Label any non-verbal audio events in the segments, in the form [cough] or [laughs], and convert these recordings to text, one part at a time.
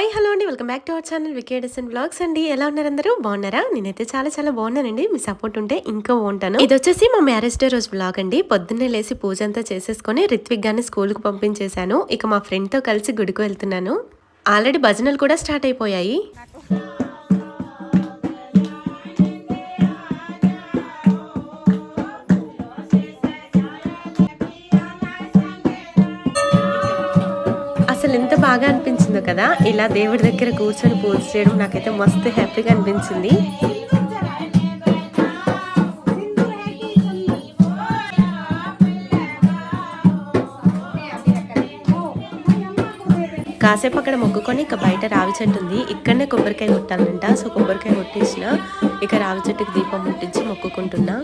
Hi hello అండి. Welcome back to our channel వికేడసన్ blogs అండి. ఎలా ఉన్నారు అందరూ? బాగున్నారా? నేనైతే చాలా చాలా బాగున్నానండి. మీ సపోర్ట్ ఉంటే ఇంకా ఉంటాను ఇది వచ్చేసి మా మ్యారేజ్ డే రోజు బ్లాగ్ అండి. పొద్దున్నే లేసి పూజ అంతా చేసేసుకొని రిత్విక్ గాని స్కూల్కి పంపించేశాను. ఇక మా ఫ్రెండ్తో కలిసి గుడికి వెళ్తున్నాను. ఆల్రెడీ భజనలు కూడా స్టార్ట్ అయిపోయాయి. అసలు ఎంత బాగా అనిపించిందో కదా. ఇలా దేవుడి దగ్గర కూర్చొని పూజ చేయడం నాకైతే మస్తు హ్యాపీగా అనిపించింది. కాసేపు అక్కడ మొక్కుకొని ఇక బయట రావి చెట్టు ఉంది. ఇక్కడనే కొబ్బరికాయ కొట్టాలంట. సో కొబ్బరికాయ కొట్టేసిన. ఇక రావి చెట్టుకి దీపం ముట్టించి మొక్కుకుంటున్నా.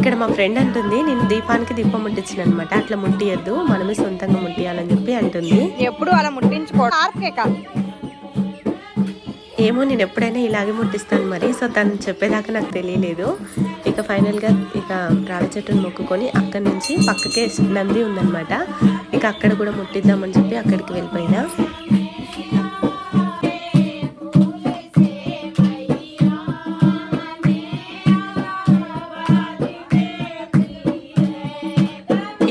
ఇక్కడ మా ఫ్రెండ్ అంటుంది నేను దీపానికి దీపం ముట్టించిన అనమాట అట్లా ముట్టియద్దు. మనమే సొంతంగా ముట్టియాలని చెప్పి అంటుంది. ఎప్పుడు అలా ముట్టించుకోవడం ఏమో నేను ఎప్పుడైనా ఇలాగే ముట్టిస్తాను మరి. సో తను చెప్పేదాకా నాకు తెలియలేదు. ఇక ఫైనల్గా ఇక రావి చెట్టును మొక్కుకొని అక్కడి నుంచి పక్కకే నంది ఉందన్నమాట ఇక అక్కడ కూడా ముట్టిద్దామని చెప్పి అక్కడికి వెళ్ళిపోయినా.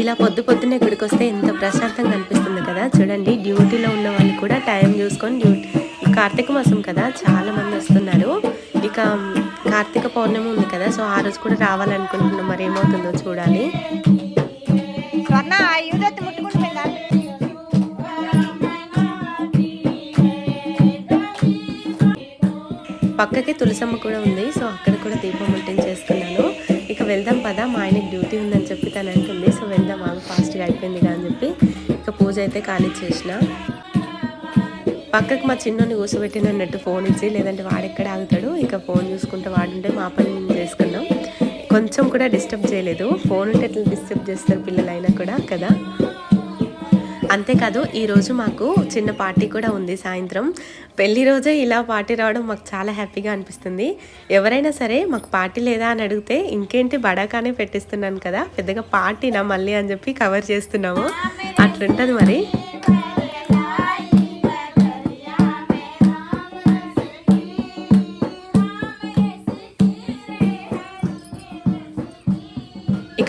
ఇలా పొద్దు పొద్దున్నే గుడికి వస్తే ఎంత ప్రశాంతంగా అనిపిస్తుంది కదా. చూడండి డ్యూటీలో ఉన్న వాళ్ళు కూడా టైం చూసుకొని డ్యూటీ కార్తీక మాసం కదా చాలా మంది వస్తున్నారు. ఇక కార్తీక పౌర్ణమి ఉంది కదా సో ఆ రోజు కూడా రావాలనుకుంటున్నాం. మరి ఏమవుతుందో చూడాలి. పక్కకి తులసమ్మ కూడా ఉంది సో అక్కడ కూడా దీపం ముట్టించేసుకున్నాను ఇక వెళ్దాం పదా మా ఆయనకి డ్యూటీ ఉందని చెప్పి తను అంటుంది ఆమె ఫాస్ట్గా అయిపోయింది అని చెప్పి ఇక పూజ అయితే ఖాళీ చేసిన. పక్కకు మా చిన్నోని కూర్చోబెట్టినట్టు ఫోన్ ఇచ్చి లేదంటే వాడెక్కడ ఆగుతాడు ఇక ఫోన్ చూసుకుంటూ వాడుంటే మా పని చేసుకున్నాం. కొంచెం కూడా డిస్టర్బ్ చేయలేదు. ఫోన్ ఉంటే ఎట్లా డిస్టర్బ్ చేస్తారు పిల్లలైనా కూడా కదా? అంతేకాదు ఈరోజు మాకు చిన్న పార్టీ కూడా ఉంది సాయంత్రం. పెళ్ళి రోజే ఇలా పార్టీ రావడం మాకు చాలా హ్యాపీగా అనిపిస్తుంది. ఎవరైనా సరే మాకు పార్టీ లేదా అని అడిగితే ఇంకేంటి బడాకానే పెట్టిస్తున్నాను కదా పెద్దగా పార్టీనా మళ్ళీ అని చెప్పి కవర్ చేస్తున్నాము. అట్లుంటుంది మరి.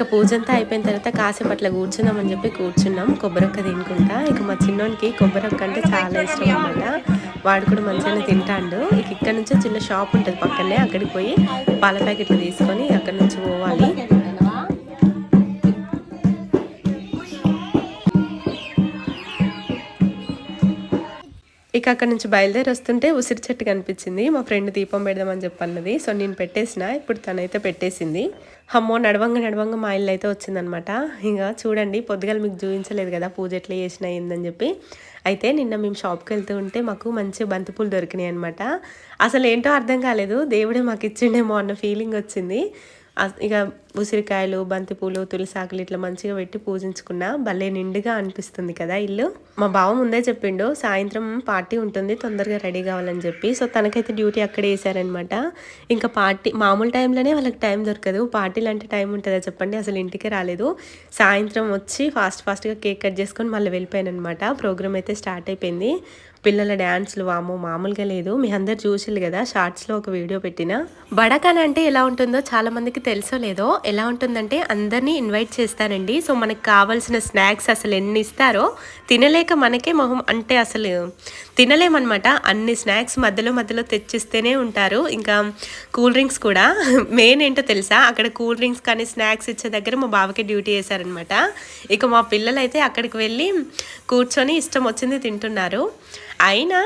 ఇక పూజ అంతా అయిపోయిన తర్వాత కాసేపు అట్లా కూర్చుందామని చెప్పి కూర్చున్నాం. కొబ్బరొక్క తినుకుంటా. ఇక మా చిన్నోనికి కొబ్బరొక్క అంటే చాలా ఇష్టం అనమాట వాడు కూడా మంచిగానే తింటాడు. ఇక ఇక్కడ నుంచి చిన్న షాప్ ఉంటుంది పక్కనే. అక్కడికి పోయి పాల ప్యాకెట్లు తీసుకొని అక్కడ నుంచి పోవాలి. ఇక అక్కడ నుంచి బయలుదేరి వస్తుంటే ఉసిరి చెట్టు కనిపించింది. మా ఫ్రెండ్ దీపం పెడదామని చెప్పన్నది. సో నేను పెట్టేసిన. ఇప్పుడు తనైతే పెట్టేసింది. అమ్మో నడవంగా నడవంగా మా ఇల్లు అయితే వచ్చిందనమాట. ఇంకా చూడండి పొద్దుగాల మీకు చూపించలేదు కదా పూజ ఎట్లా చేసిన అయిందని చెప్పి. అయితే నిన్న మేము షాప్కి వెళ్తూ ఉంటే మాకు మంచి బంతిపూలు దొరికినాయి అనమాట అసలు ఏంటో అర్థం కాలేదు. దేవుడే మాకు ఇచ్చిండేమో అన్న ఫీలింగ్ వచ్చింది. ఇక ఉసిరికాయలు బంతిపూలు తులసాకులు ఇట్లా మంచిగా పెట్టి పూజించుకున్నా భలే నిండుగా అనిపిస్తుంది కదా ఇల్లు. మా బావ ముందే చెప్పిండు సాయంత్రం పార్టీ ఉంటుంది తొందరగా రెడీ కావాలని చెప్పి. సో తనకైతే డ్యూటీ అక్కడే వేసారనమాట ఇంకా పార్టీ మామూలు టైంలోనే వాళ్ళకి టైం దొరకదు. పార్టీలు అంటే టైం ఉంటుందా చెప్పండి అసలు ఇంటికి రాలేదు. సాయంత్రం వచ్చి ఫాస్ట్ ఫాస్ట్గా కేక్ కట్ చేసుకొని మళ్ళీ వెళ్ళిపోయాను అనమాట ప్రోగ్రామ్ అయితే స్టార్ట్ అయిపోయింది. పిల్లల డ్యాన్స్లు వామో మామూలుగా లేదు. మీ అందరు చూసిల్లు కదా షార్ట్స్లో ఒక వీడియో పెట్టిన. బడకాన అంటే ఎలా ఉంటుందో చాలా మందికి తెలుసో లేదో ఎలా ఉంటుందంటే అందరినీ ఇన్వైట్ చేస్తానండి. సో మనకు కావాల్సిన స్నాక్స్ అసలు ఎన్ని ఇస్తారో తినలేక మనకే మొహం అంటే అసలు తినలేమన్నమాట. అన్ని స్నాక్స్ మధ్యలో మధ్యలో తెచ్చిస్తేనే ఉంటారు. ఇంకా కూల్ డ్రింక్స్ కూడా. [laughs] మెయిన్ ఏంటో తెలుసా? అక్కడ కూల్ డ్రింక్స్ కానీ స్నాక్స్ ఇచ్చే దగ్గర మా బావకి డ్యూటీ చేశారనమాట ఇక మా పిల్లలు అయితే అక్కడికి వెళ్ళి కూర్చొని ఇష్టం వచ్చింది తింటున్నారు. అయినా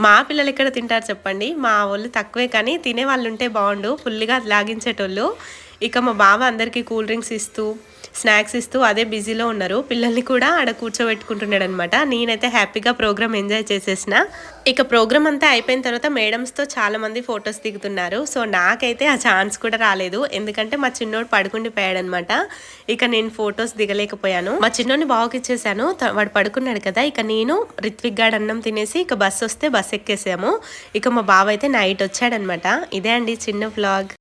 మా పిల్లలు ఎక్కడ తింటారు చెప్పండి? మా వాళ్ళు తక్కువే కానీ తినే వాళ్ళు ఉంటే బాగుండు. ఫుల్గా లాగించేటోళ్ళు. ఇక మా బావ అందరికీ కూల్ డ్రింక్స్ ఇస్తూ స్నాక్స్ ఇస్తూ అదే బిజీలో ఉన్నారు. పిల్లల్ని కూడా ఆడ కూర్చోబెట్టుకుంటున్నాడు అనమాట నేనైతే హ్యాపీగా ప్రోగ్రామ్ ఎంజాయ్ చేసేసిన. ఇక ప్రోగ్రామ్ అంతా అయిపోయిన తర్వాత మేడమ్స్తో చాలా మంది ఫొటోస్ దిగుతున్నారు. సో నాకైతే ఆ ఛాన్స్ కూడా రాలేదు. ఎందుకంటే మా చిన్నోడు పడుకుండి పోయాడనమాట ఇక నేను ఫొటోస్ దిగలేకపోయాను. మా చిన్నోడిని బాగా ఇచ్చేసాను వాడు పడుకున్నాడు కదా ఇక నేను రిత్విక్ గాడ్ అన్నం తినేసి ఇక బస్ వస్తే బస్ ఎక్కేసాము. ఇక మా బావ అయితే నైట్ వచ్చాడనమాట. ఇదే అండి చిన్న వ్లాగ్.